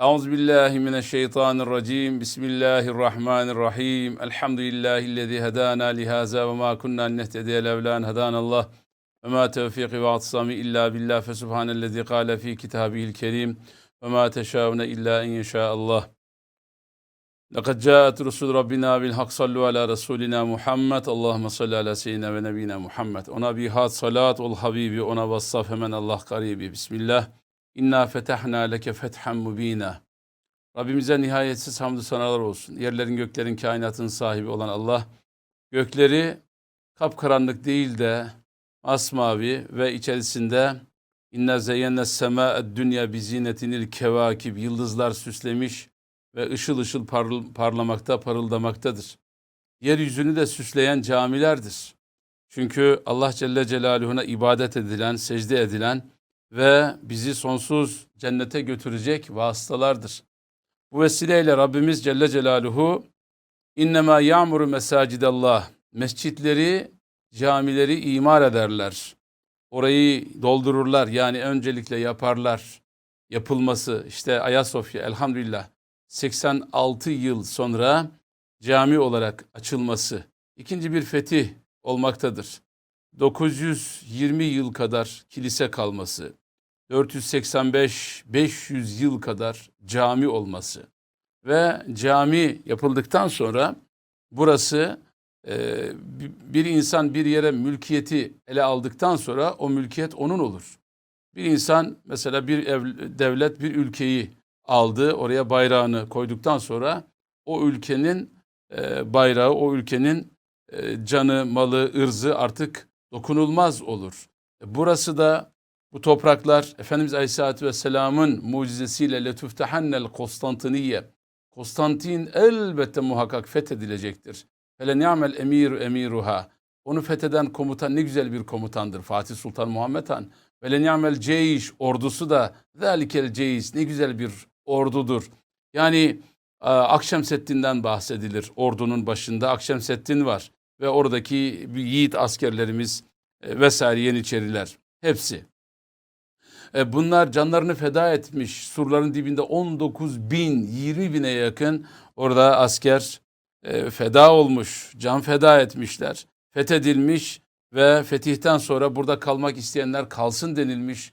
Euzu billahi mineşşeytanirracim. Bismillahirrahmanirrahim. Elhamdülillahi'llezî hedana li hâzâ ve mâ kunnâ nehtediye levlân hedanallah. Ve mâ tevfîkî ve atsami illa billah fe subhanellezî kâle fî kitâbihil kerîm. Ve mâ teşâvne illa en yeşâallah. Lekad câet rusul rabbina bil hak sallu ala resulina Muhammed. Allahumme salli ala seyyidina ve nebiyina Muhammed. Ona bihat salat ol habibi, ona vassaf hemen Allah karibi. Bismillah inna fetahna leke fethan mubina Rabbimize nihayetsiz hamdü sanalar olsun yerlerin göklerin kainatın sahibi olan Allah gökleri kapkaranlık değil de masmavi ve içerisinde inna zeyyenne semâ'ed dünya bizinetinil kevakib yıldızlar süslemiş ve ışıl ışıl parl- parlamakta, parıldamaktadır. Yeryüzünü de süsleyen camilerdir. Çünkü Allah Celle Celaluhu'na ibadet edilen, secde edilen ve bizi sonsuz cennete götürecek vasıtalardır. Bu vesileyle Rabbimiz Celle Celaluhu innema ya'muru mesacidallah mescitleri, camileri imar ederler. Orayı doldururlar yani öncelikle yaparlar. Yapılması işte Ayasofya elhamdülillah 86 yıl sonra cami olarak açılması ikinci bir fetih olmaktadır. 920 yıl kadar kilise kalması, 485-500 yıl kadar cami olması ve cami yapıldıktan sonra burası e, bi- bir insan bir yere mülkiyeti ele aldıktan sonra o mülkiyet onun olur. Bir insan mesela bir ev, devlet bir ülkeyi aldı, oraya bayrağını koyduktan sonra o ülkenin e, bayrağı, o ülkenin e, canı, malı, ırzı artık dokunulmaz olur. Burası da bu topraklar Efendimiz Aleyhisselatü Vesselam'ın mucizesiyle letüftehannel Konstantiniye. Konstantin elbette muhakkak fethedilecektir. Hele ni'mel emiru emiruha. Onu fetheden komutan ne güzel bir komutandır Fatih Sultan Muhammed Han. Ve le ni'mel ceyş ordusu da zelikel ceyş ne güzel bir ordudur. Yani e, Akşemseddin'den bahsedilir. Ordunun başında Akşemseddin var ve oradaki yiğit askerlerimiz e, vesaire Yeniçeriler hepsi. E, bunlar canlarını feda etmiş. Surların dibinde 19 bin, 20 bine yakın orada asker e, feda olmuş, can feda etmişler. Fethedilmiş ve fetihten sonra burada kalmak isteyenler kalsın denilmiş.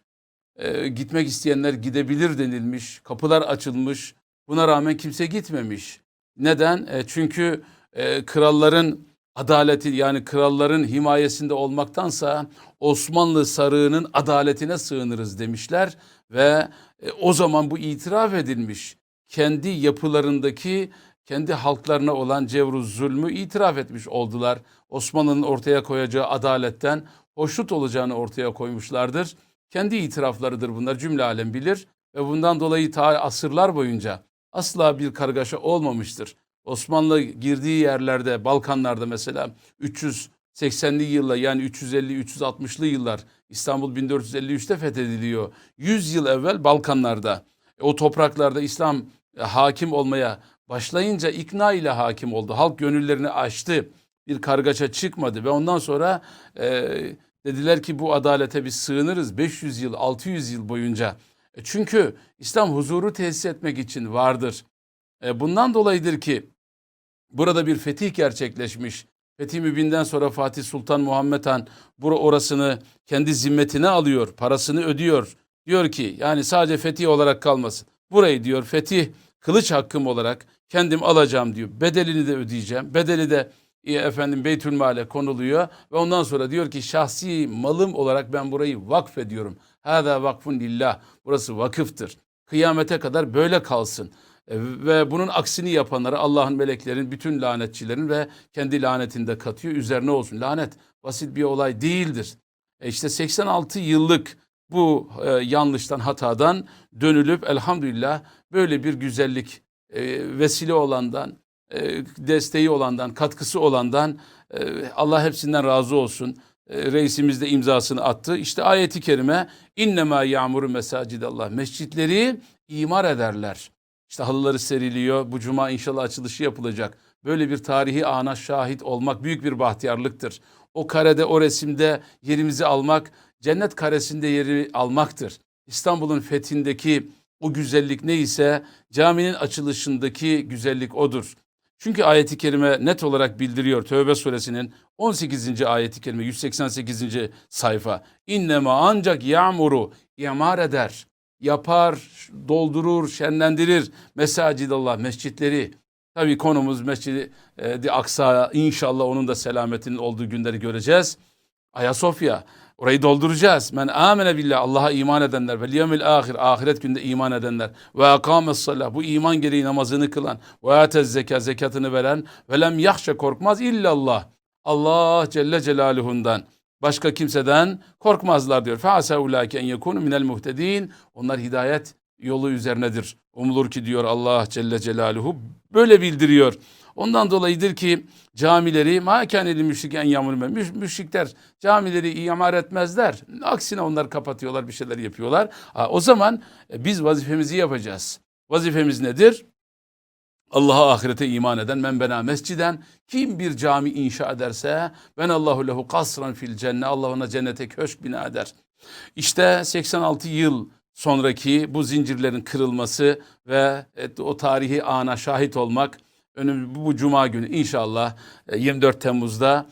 E, gitmek isteyenler gidebilir denilmiş. Kapılar açılmış. Buna rağmen kimse gitmemiş. Neden? E, çünkü e, kralların adaleti yani kralların himayesinde olmaktansa Osmanlı sarığının adaletine sığınırız demişler ve e, o zaman bu itiraf edilmiş. Kendi yapılarındaki kendi halklarına olan cevru zulmü itiraf etmiş oldular. Osmanlı'nın ortaya koyacağı adaletten hoşnut olacağını ortaya koymuşlardır. Kendi itiraflarıdır bunlar cümle alem bilir ve bundan dolayı ta asırlar boyunca asla bir kargaşa olmamıştır. Osmanlı girdiği yerlerde Balkanlarda mesela 380'li yılla yani 350-360'lı yıllar İstanbul 1453'te fethediliyor. 100 yıl evvel Balkanlarda e, o topraklarda İslam e, hakim olmaya başlayınca ikna ile hakim oldu. Halk gönüllerini açtı. Bir kargaşa çıkmadı ve ondan sonra e, dediler ki bu adalete biz sığınırız 500 yıl 600 yıl boyunca. E, çünkü İslam huzuru tesis etmek için vardır. E, bundan dolayıdır ki burada bir fetih gerçekleşmiş. Fetih Mübin'den sonra Fatih Sultan Muhammed Han bura orasını kendi zimmetine alıyor, parasını ödüyor. Diyor ki yani sadece fetih olarak kalmasın. Burayı diyor fetih kılıç hakkım olarak kendim alacağım diyor. Bedelini de ödeyeceğim. Bedeli de e, efendim Beytülmal'e konuluyor ve ondan sonra diyor ki şahsi malım olarak ben burayı vakfediyorum. Hâzâ vakfun lillah. Burası vakıftır. Kıyamete kadar böyle kalsın. E, Ve bunun aksini yapanlara Allah'ın meleklerin, bütün lanetçilerin ve kendi lanetinde katıyor. Üzerine olsun. Lanet basit bir olay değildir. E işte 86 yıllık bu e, yanlıştan, hatadan dönülüp elhamdülillah böyle bir güzellik e, vesile olandan, e, desteği olandan, katkısı olandan e, Allah hepsinden razı olsun. E, reisimiz de imzasını attı. İşte ayeti kerime innema yağmuru mesacidallah. Mescitleri imar ederler. İşte halıları seriliyor. Bu cuma inşallah açılışı yapılacak. Böyle bir tarihi ana şahit olmak büyük bir bahtiyarlıktır. O karede, o resimde yerimizi almak, cennet karesinde yeri almaktır. İstanbul'un fethindeki O güzellik neyse caminin açılışındaki güzellik odur. Çünkü ayeti kerime net olarak bildiriyor Tövbe suresinin 18. ayeti kerime 188. sayfa. İnnema ancak yağmuru imar eder, yapar, doldurur, şenlendirir mesacidallah mescitleri. Tabii konumuz Mescid-i Di Aksa inşallah onun da selametinin olduğu günleri göreceğiz. Ayasofya orayı dolduracağız. Men amene billah Allah'a iman edenler ve liyemil ahir ahiret günde iman edenler ve akames salah bu iman gereği namazını kılan ve atez zeka zekatını veren ve lem yahşe korkmaz illallah. Allah Celle Celaluhu'ndan başka kimseden korkmazlar diyor. Feasa ulaike en yekunu minel muhtedin. Onlar hidayet yolu üzerinedir. Umulur ki diyor Allah Celle Celaluhu böyle bildiriyor. Ondan dolayıdır ki camileri ma kâneli müşriken yamurme. Müş, müşrikler camileri imar etmezler. Aksine onlar kapatıyorlar bir şeyler yapıyorlar. O zaman e, biz vazifemizi yapacağız. Vazifemiz nedir? Allah'a ahirete iman eden men bena mesciden kim bir cami inşa ederse ben Allahu lehu kasran fil cennet Allah ona cennete köşk bina eder. İşte 86 yıl sonraki bu zincirlerin kırılması ve et- o tarihi ana şahit olmak önüm bu cuma günü inşallah e, 24 Temmuz'da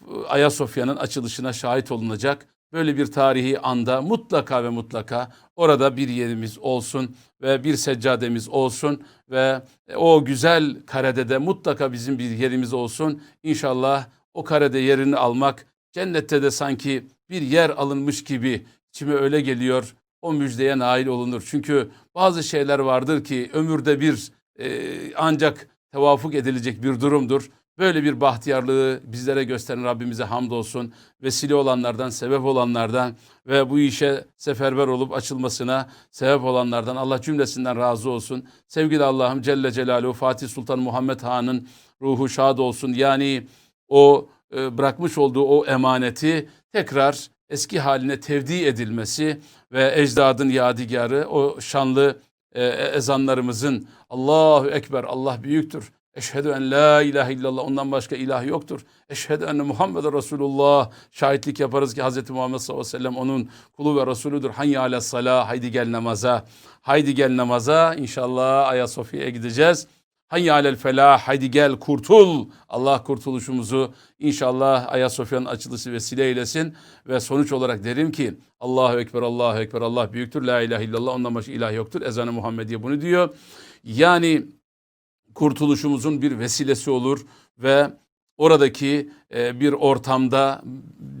e, Ayasofya'nın açılışına şahit olunacak. Böyle bir tarihi anda mutlaka ve mutlaka orada bir yerimiz olsun ve bir seccademiz olsun ve o güzel karede de mutlaka bizim bir yerimiz olsun. İnşallah o karede yerini almak cennette de sanki bir yer alınmış gibi içime öyle geliyor. O müjdeye nail olunur. Çünkü bazı şeyler vardır ki ömürde bir e, ancak tevafuk edilecek bir durumdur. Böyle bir bahtiyarlığı bizlere gösteren Rabbimize hamdolsun. Vesile olanlardan, sebep olanlardan ve bu işe seferber olup açılmasına sebep olanlardan Allah cümlesinden razı olsun. Sevgili Allah'ım Celle Celaluhu Fatih Sultan Muhammed Han'ın ruhu şad olsun. Yani o e, bırakmış olduğu o emaneti tekrar eski haline tevdi edilmesi ve ecdadın yadigarı o şanlı e, ezanlarımızın Allahu Ekber Allah büyüktür. Eşhedü en la ilahe illallah ondan başka ilah yoktur. Eşhedü enne Muhammed Resulullah şahitlik yaparız ki Hz. Muhammed sallallahu aleyhi ve sellem onun kulu ve Resulüdür. Hayya ala salah haydi gel namaza. Haydi gel namaza inşallah Ayasofya'ya gideceğiz. Hayya alel felah haydi gel kurtul. Allah kurtuluşumuzu inşallah Ayasofya'nın açılışı vesile eylesin. Ve sonuç olarak derim ki Allahu Ekber Allahu Ekber Allah büyüktür. La ilahe illallah ondan başka ilah yoktur. Ezanı Muhammediye bunu diyor. Yani kurtuluşumuzun bir vesilesi olur ve oradaki e, bir ortamda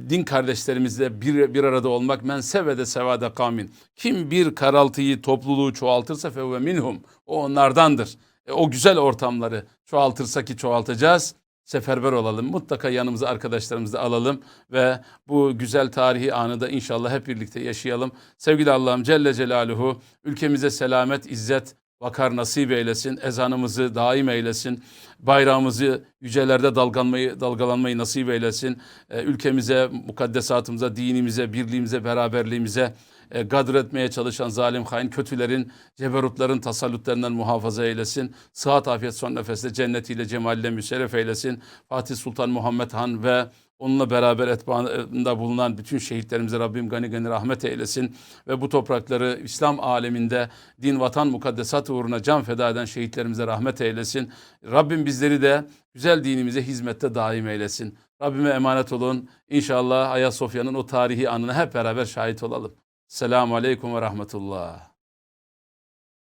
din kardeşlerimizle bir, bir arada olmak men sevede sevade kamin. Kim bir karaltıyı topluluğu çoğaltırsa fevve minhum o onlardandır. E, o güzel ortamları çoğaltırsa ki çoğaltacağız seferber olalım. Mutlaka yanımıza arkadaşlarımızı da alalım ve bu güzel tarihi anı da inşallah hep birlikte yaşayalım. Sevgili Allah'ım Celle Celaluhu ülkemize selamet, izzet, vakar nasip eylesin. Ezanımızı daim eylesin. Bayrağımızı yücelerde dalgalanmayı, dalgalanmayı nasip eylesin. Ee, ülkemize, mukaddesatımıza, dinimize, birliğimize, beraberliğimize e, gadr etmeye çalışan zalim hain kötülerin, ceberutların tasallutlarından muhafaza eylesin. Sıhhat, afiyet son nefeste cennetiyle, cemaliyle müşerref eylesin. Fatih Sultan Muhammed Han ve onunla beraber etbaında bulunan bütün şehitlerimize Rabbim gani gani rahmet eylesin. Ve bu toprakları İslam aleminde din, vatan, mukaddesat uğruna can feda eden şehitlerimize rahmet eylesin. Rabbim bizleri de güzel dinimize hizmette daim eylesin. Rabbime emanet olun. İnşallah Ayasofya'nın o tarihi anına hep beraber şahit olalım. Selamun Aleyküm ve Rahmetullah.